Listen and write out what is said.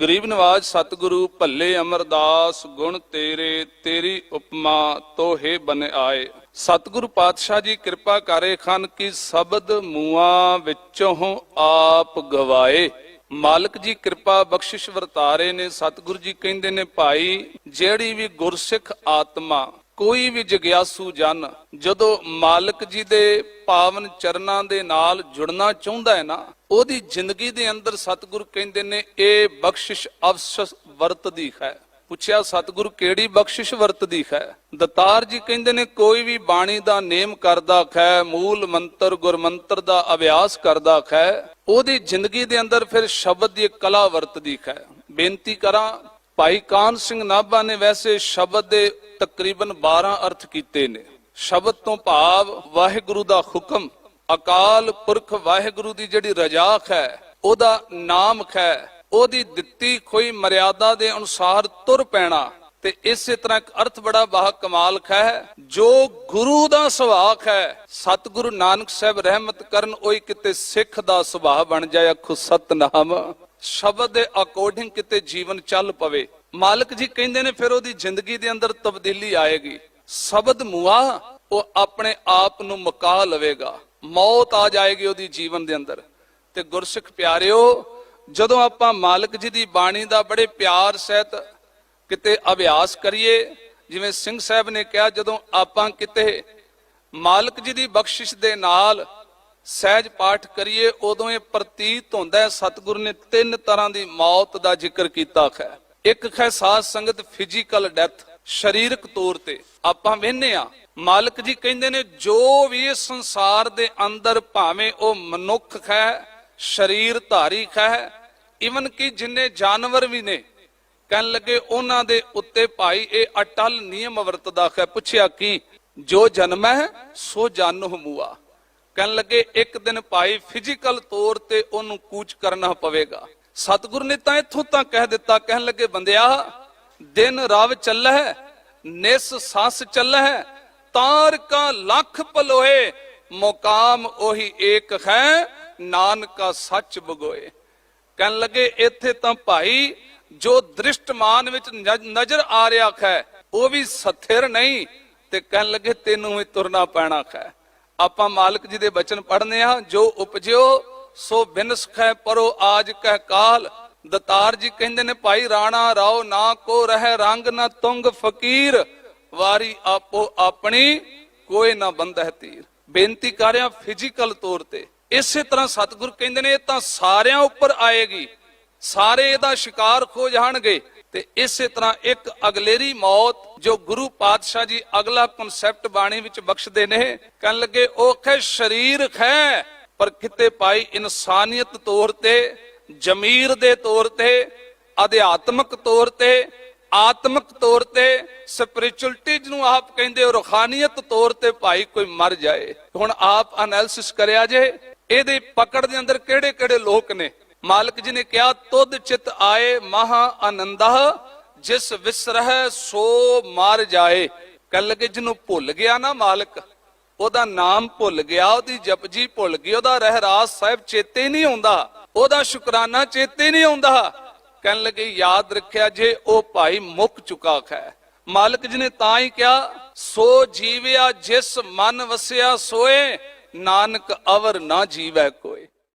ਗਰੀਬ ਨਵਾਜ ਸਤਿਗੁਰੂ, ਭੱਲੇ ਅਮਰਦਾਸ, ਗੁਣ ਤੇਰੇ, ਤੇਰੀ ਉਪਮਾ ਤੋਹੇ ਬਨ ਆਏ। ਸਤਿਗੁਰੂ ਪਾਤਸ਼ਾਹ ਜੀ, ਕਿਰਪਾ ਕਰੇ ਖਾਨ ਕੀ ਸ਼ਬਦ ਮੂਆਂ ਵਿੱਚੋਂ ਆਪ ਗਵਾਏ। ਮਾਲਕ ਜੀ, ਕਿਰਪਾ ਬਖਸ਼ਿਸ਼ ਵਰਤਾਰੇ ਨੇ। ਸਤਿਗੁਰੂ ਜੀ ਕਹਿੰਦੇ ਨੇ, ਭਾਈ, ਜਿਹੜੀ ਵੀ ਗੁਰਸਿੱਖ ਆਤਮਾ ਕੋਈ ਵੀ ਜਗਿਆਸੂ ਜਨ ਜਦੋਂ ਮਾਲਕ ਜੀ ਦੇ ਪਾਵਨ ਚਰਨਾਂ ਦੇ ਨਾਲ ਜੁੜਨਾ ਚਾਹੁੰਦਾ ਹੈ ਨਾ, ਉਹਦੀ ਜ਼ਿੰਦਗੀ ਦੇ ਅੰਦਰ ਸਤਿਗੁਰੂ ਕਹਿੰਦੇ ਨੇ, ਇਹ ਬਖਸ਼ਿਸ਼ ਅਵਸਸ ਵਰਤਦੀ ਹੈ। ਪੁੱਛਿਆ, ਸਤਿਗੁਰੂ ਕਿਹੜੀ ਬਖਸ਼ਿਸ਼ ਵਰਤਦੀ ਹੈ? ਦਤਾਰ ਜੀ ਕਹਿੰਦੇ ਨੇ, ਕੋਈ ਵੀ ਬਾਣੀ ਦਾ ਨੇਮ ਕਰਦਾ ਹੈ, ਮੂਲ ਮੰਤਰ, ਗੁਰਮੰਤਰ ਦਾ ਅਭਿਆਸ ਕਰਦਾ ਹੈ, ਉਹਦੀ ਜ਼ਿੰਦਗੀ ਦੇ ਅੰਦਰ ਫਿਰ ਸ਼ਬਦ ਦੀ ਕਲਾ ਵਰਤਦੀ ਹੈ। ਬੇਨਤੀ ਕਰਾਂ ਭਾਈ ਕਾਨ ਸਿੰਘ ਨਾਭਾ ਨੇ ਵੈਸੇ ਸ਼ਬਦ ਦੇ ਤਕਰੀਬਨ 12 ਅਰਥ ਕੀਤੇ ਨੇ। ਸ਼ਬਦ ਤੋਂ ਭਾਵ ਵਾਹਿਗੁਰੂ ਦਾ ਹੁਕਮ, ਅਕਾਲ ਪੁਰਖ ਵਾਹਿਗੁਰੂ ਦੀ ਜਿਹੜੀ ਰਜਾ ਹੈ, ਉਹਦਾ ਨਾਮ ਹੈ ਉਹਦੀ ਦਿੱਤੀ ਕੋਈ ਮਰਿਆਦਾ ਦੇ ਅਨੁਸਾਰ ਤੁਰ ਪੈਣਾ। ਤੇ ਇਸੇ ਤਰ੍ਹਾਂ ਇੱਕ ਅਰਥ ਬੜਾ ਬਾਹ ਕਮਾਲ ਹੈ ਜੋ ਗੁਰੂ ਦਾ ਸੁਭਾਅ ਹੈ ਸਤਿਗੁਰੂ ਨਾਨਕ ਸਾਹਿਬ ਰਹਿਮਤ ਕਰਨ ਉਹੀ ਕਿਤੇ ਸਿੱਖ ਦਾ ਸੁਭਾਅ ਬਣ ਜਾਏ, ਆਖੋ ਸਤਨਾਮ। ਸ਼ਬਦ ਦੇ ਅਕੋਰਡਿੰਗ ਕਿਤੇ ਜੀਵਨ ਚੱਲ ਪਵੇ। ਮਾਲਕ ਜੀ ਕਹਿੰਦੇ ਨੇ ਫਿਰ ਉਹਦੀ ਜ਼ਿੰਦਗੀ ਦੇ ਅੰਦਰ ਤਬਦੀਲੀ ਆਏਗੀ। ਸ਼ਬਦ ਮੁਆ, ਉਹ ਆਪਣੇ ਆਪ ਨੂੰ ਮੁਕਾ ਲਵੇਗਾ। ਮੌਤ ਆ ਜਾਏਗੀ ਉਹਦੀ ਜੀਵਨ ਦੇ ਅੰਦਰ। ਤੇ ਗੁਰਸਿੱਖ ਪਿਆਰਿਓ, ਜਦੋਂ ਆਪਾਂ ਮਾਲਕ ਜੀ ਦੀ ਬਾਣੀ ਦਾ ਬੜੇ ਪਿਆਰ ਸਹਿਤ ਕਿਤੇ ਅਭਿਆਸ ਕਰੀਏ, ਜਿਵੇਂ ਸਿੰਘ ਸਾਹਿਬ ਨੇ ਕਿਹਾ, ਜਦੋਂ ਆਪਾਂ ਕਿਤੇ ਮਾਲਕ ਜੀ ਦੀ ਬਖਸ਼ਿਸ਼ ਦੇ ਨਾਲ ਸਹਿਜ ਪਾਠ ਕਰੀਏ, ਉਦੋਂ ਇਹ ਪ੍ਰਤੀਤ ਹੁੰਦਾ ਹੈ, ਸਤਿਗੁਰੂ ਨੇ ਤਿੰਨ ਤਰ੍ਹਾਂ ਦੀ ਮੌਤ ਦਾ ਜ਼ਿਕਰ ਕੀਤਾ ਹੈ। ਇੱਕ ਹੈ ਸੰਗਤ ਫਿਜ਼ੀਕਲ ਡੈਥ ਸਰੀਰਕ ਤੌਰ ਤੇ। ਆਪਾਂ ਵੇਖਨੇ ਆ। ਮਾਲਕ ਜੀ ਕਹਿੰਦੇ ਨੇ, ਜੋ ਵੀ ਇਸ ਸੰਸਾਰ ਦੇ ਅੰਦਰ ਭਾਵੇਂ ਉਹ ਮਨੁੱਖ ਹੈ ਸਰੀਰ ਧਾਰੀ ਹੈ ਇਵਨ ਕਿ ਜਿੰਨੇ ਜਾਨਵਰ ਵੀ ਨੇ, ਕਹਿਣ ਲੱਗੇ ਉਹਨਾਂ ਦੇ ਉੱਤੇ ਭਾਈ ਇਹ ਅਟਲ ਨਿਯਮ ਵਰਤਦਾ ਹੈ ਪੁੱਛਿਆ ਕੀ, ਜੋ ਜਨਮ ਹੈ, ਸੋ ਜਨ ਹਮੂਆ ਕਹਿਣ ਲੱਗੇ ਇੱਕ ਦਿਨ ਭਾਈ ਫਿਜ਼ੀਕਲ ਤੌਰ ਤੇ ਉਹਨੂੰ ਕੂਚ ਕਰਨਾ ਪਵੇਗਾ। ਸਤਿਗੁਰੂ ਨੇ ਤਾਂ ਇੱਥੋਂ ਤਾਂ ਕਹਿ ਦਿੱਤਾ, ਕਹਿਣ ਲੱਗੇ, ਬੰਦਿਆ, ਦਿਨ ਰਵ ਚੱਲੈ ਨਿਸ ਸੱਸ ਚੱਲੈ ਤਾਰ ਕਾ ਲੱਖ ਪਲੋਏ ਮੁਕਾਮ ਉਹੀ ਏਕ ਹੈ, ਨਾਨਕਾ ਸੱਚ ਬਗੋਏ। ਕਹਿਣ ਲੱਗੇ, ਇੱਥੇ ਤਾਂ ਭਾਈ ਜੋ ਦ੍ਰਿਸ਼ਟਮਾਨ ਵਿੱਚ ਨਜ਼ਰ ਆ ਰਿਹਾ ਹੈ ਉਹ ਵੀ ਸਥਿਰ ਨਹੀਂ। ਤੇ ਕਹਿਣ ਲੱਗੇ, ਤੈਨੂੰ ਵੀ ਤੁਰਨਾ ਪੈਣਾ ਹੈ ਆਪਾਂ ਮਾਲਕ ਜੀ ਦੇ ਬਚਨ ਪੜ੍ਹਨੇ ਆ, ਜੋ ਉਪਜਿਓ ਸੋ ਬਿਨਸ ਖੈ ਪਰੋ ਆਜ ਕਹਿ ਕਾਲ। ਦਤਾਰ ਜੀ ਕਹਿੰਦੇ ਨੇ, ਭਾਈ ਰਾਣਾ ਰਾਓ ਨਾ ਕੋ ਰਹਿ ਰੰਗ, ਨਾ ਤੁੰਗ ਫਕੀਰ। ਵਾਰੀ ਆਪੋ ਆਪਣੀ ਕੋਈ ਨਾ ਬੰਦਹ ਤੀਰ। ਬੇਨਤੀ ਕਰਿਆ ਫਿਜ਼ੀਕਲ ਤੌਰ ਤੇ। ਇਸੇ ਤਰ੍ਹਾਂ ਸਤਿਗੁਰ ਕਹਿੰਦੇ ਨੇ, ਇਹ ਤਾਂ ਸਾਰਿਆਂ ਉੱਪਰ ਆਏਗੀ। ਸਾਰੇ ਇਹਦਾ ਸ਼ਿਕਾਰ ਹੋ ਜਾਣਗੇ। ਤੇ ਇਸੇ ਤਰ੍ਹਾਂ ਇੱਕ ਅਗਲੇਰੀ ਮੌਤ, ਜੋ ਗੁਰੂ ਪਾਤਸ਼ਾਹ ਜੀ ਅਗਲਾ ਕਨਸੈਪਟ ਬਾਣੀ ਵਿੱਚ ਬਖਸ਼ਦੇ ਨੇ, ਕਹਿਣ ਲੱਗੇ ਉਹ ਹੈ ਸਰੀਰ ਹੈ ਪਰ ਕਿਤੇ ਪਾਈ ਇਨਸਾਨੀਅਤ ਤੌਰ ਤੇ, ਜ਼ਮੀਰ ਦੇ ਤੌਰ ਤੇ, ਅਧਿਆਤਮਕ ਤੌਰ ਤੇ, ਆਤਮਿਕ ਤੌਰ ਤੇ ਸਪਿਰਚੁਅਲਿਟੀ ਜਿਹਨੂੰ ਆਪ ਕਹਿੰਦੇ ਹੋ ਰੂਹਾਨੀਅਤ ਤੌਰ ਤੇ ਭਾਈ ਕੋਈ ਮਰ ਜਾਏ। ਹੁਣ ਆਪ ਐਨਾਲਿਸਿਸ ਕਰਿਆ ਜੇ, ਇਹਦੇ ਪਕੜ ਦੇ ਅੰਦਰ ਕਿਹੜੇ ਕਿਹੜੇ ਲੋਕ ਨੇ? ਮਾਲਕ ਜੀ ਨੇ ਕਿਹਾ, ਤੁਧ ਚਿਤ ਆਏ ਮਹਾ ਆਨੰਦਾ ਜਿਸ ਵਿਸਰਹਿ ਸੋ ਮਾਰ ਜਾਏ। ਕੱਲ ਲੱਗੇ ਜਿਹਨੂੰ ਭੁੱਲ ਗਿਆ ਨਾ ਮਾਲਕ? ਉਹਦਾ ਨਾਮ ਭੁੱਲ ਗਿਆ, ਉਹਦੀ ਜਪਜੀ ਭੁੱਲ ਗਈ, ਉਹਦਾ ਰਹਿਰਾਸ ਸਾਹਿਬ ਚੇਤੇ ਨਹੀਂ ਆਉਂਦਾ, ਉਹਦਾ ਸ਼ੁਕਰਾਨਾ ਚੇਤੇ ਨਹੀਂ ਆਉਂਦਾ। ਕਹਿਣ ਲੱਗੇ, ਯਾਦ ਰੱਖਿਆ ਜੇ, ਉਹ ਭਾਈ ਮੁੱਕ ਚੁੱਕਾ ਹੈ ਮਾਲਕ ਜੀ ਨੇ ਤਾਂ ਹੀ ਕਿਹਾ, ਸੋ ਜੀਵਿਆ ਜਿਸ ਮਨ ਵਸਿਆ ਸੋਏ, ਨਾਨਕ ਅਵਰ ਨਾ ਜੀਵੈ ਕੋਈ